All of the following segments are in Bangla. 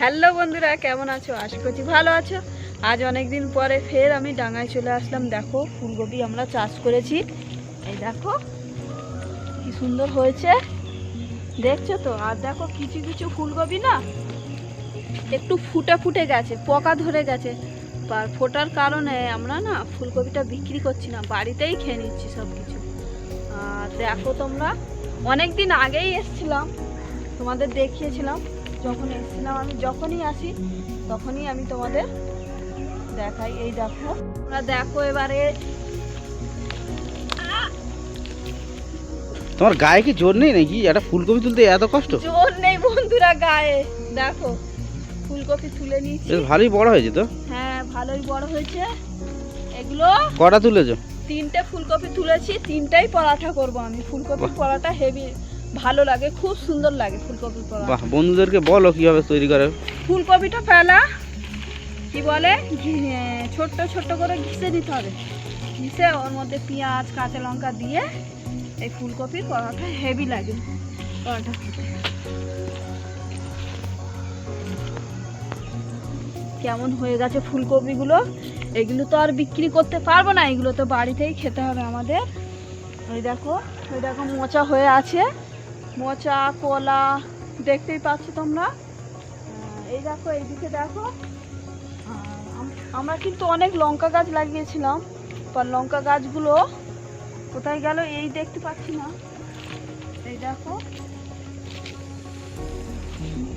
হ্যালো বন্ধুরা, কেমন আছো? আশা করছি ভালো আছো। আজ অনেক দিন পরে ফের আমি ডাঙায় চলে আসলাম। দেখো, ফুলকপি আমরা চাষ করেছি। এই দেখো, কি সুন্দর হয়েছে। দেখছ তো? আর দেখো, কিছু কিছু ফুলকপি না একটু ফুটে ফুটে গেছে, পোকা ধরে গেছে। আর ফোটার কারণে আমরা না ফুলকপিটা বিক্রি করছি না, বাড়িতেই খেয়ে নিচ্ছি সব কিছু আর দেখো তোমরা অনেক দিন আগেই এসছিলাম, তোমাদের দেখিয়েছিলাম। যখন এসেছিলাম আমি যখনই আসি তখনই আমি তোমাদের দেখাই। এই দেখো তোমরা দেখো এবারে। তোমার গায়ে কি জোর নেই নাকি? একটা ফুলকপি তুলতে এত কষ্ট? জোর নেই বন্ধুরা গায়ে। দেখো ফুলকপি তুলে নিয়েছি। ভালোই বড় হয়েছে তো? হ্যাঁ ভালোই বড় হয়েছে। এগুলো কটা তুলেছো? তিনটে ফুলকপি তুলেছি তিনটাই পরাঠা করব আমি। ফুলকপির বাহ। পরাটা হেভি ভালো লাগে খুব সুন্দর লাগে ফুলকপি বাহ বন্ধুদেরকে বলো কীভাবে তৈরি করে? ফুলকপিটা ফেলা কি বলে? ছোট্ট ছোট্ট করে ঘিসে নিতে হবে। ঘিসে ওর মধ্যে পেঁয়াজ কাঁচা লঙ্কা দিয়ে এই ফুলকপির পরোটা হেভি লাগে। পরোটা কেমন হয়ে গেছে ফুলকপিগুলো? এগুলো তো আর বিক্রি করতে পারব না এগুলো তো বাড়িতেই খেতে হবে আমাদের। ওই দেখো ওই দেখো মোচা হয়ে আছে। মোচা কলা দেখতেই পাচ্ছ তোমরা। এই দেখো এইদিকে দেখো। আমরা কিন্তু অনেক লঙ্কা গাছ লাগিয়েছিলাম বা লঙ্কা গাছগুলো কোথায় গেল এই দেখতে পাচ্ছি না। এই দেখো।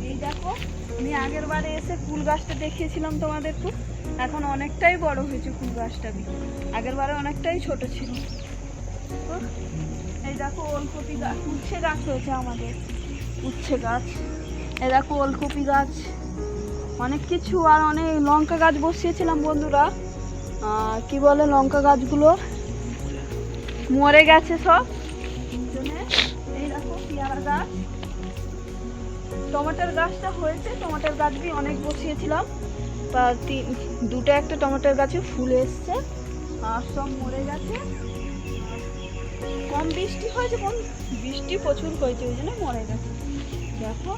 এই দেখো আমি আগের বারে এসে ফুল গাছটা দেখিয়েছিলাম তোমাদেরকে। এখন অনেকটাই বড় হয়েছে ফুল গাছটা। আগের বারে অনেকটাই ছোট ছিল। তো, এই দেখো ওলকপি গাছ উচ্ছে গাছ হয়েছে আমাদের। উচ্ছে গাছ। এই দেখো ওলকপি গাছ। অনেক কিছু আর অনেক লঙ্কা গাছ বসিয়েছিলাম বন্ধুরা। কি বলে লঙ্কা গাছগুলো? মরে গেছে সব। এই দেখো পেয়ারা গাছ। টমেটোর গাছটা হয়েছে। টমেটোর গাছ দিয়ে অনেক বসিয়েছিলাম। তা দুটো একটা টমেটোর গাছে ফুল এসছে। আর সব মরে গেছে। কম বৃষ্টি হয়েছে, কম বৃষ্টি প্রচুর হয়েছে, ওই জন্য মরে গেছে দেখো,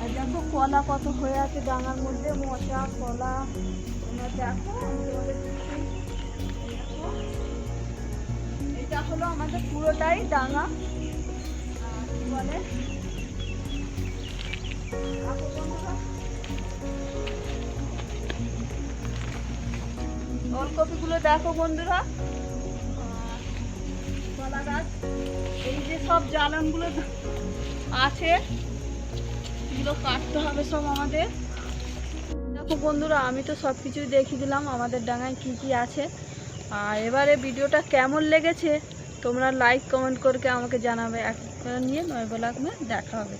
আর দেখো কলা কত হয়ে আছে ডাঙার মধ্যে মোচা কলা, তোমরা দেখো। এটা হলো আমাদের পুরোটাই ডাঙা বলে দেখো বন্ধুরা। ওলকপিগুলো দেখো বন্ধুরা কলা গাছ এই যে সব জ্বালানগুলো আছে, এগুলো কাটতে হবে সব আমাদের। দেখো বন্ধুরা, আমি তো সব কিছুই দেখিয়ে দিলাম আমাদের ডাঙায় কি কি আছে। আর এবারে ভিডিওটা কেমন লেগেছে, তোমরা লাইক কমেন্ট করে আমাকে জানাবে। এক নিয়ে নয় বেলা দেখা হবে।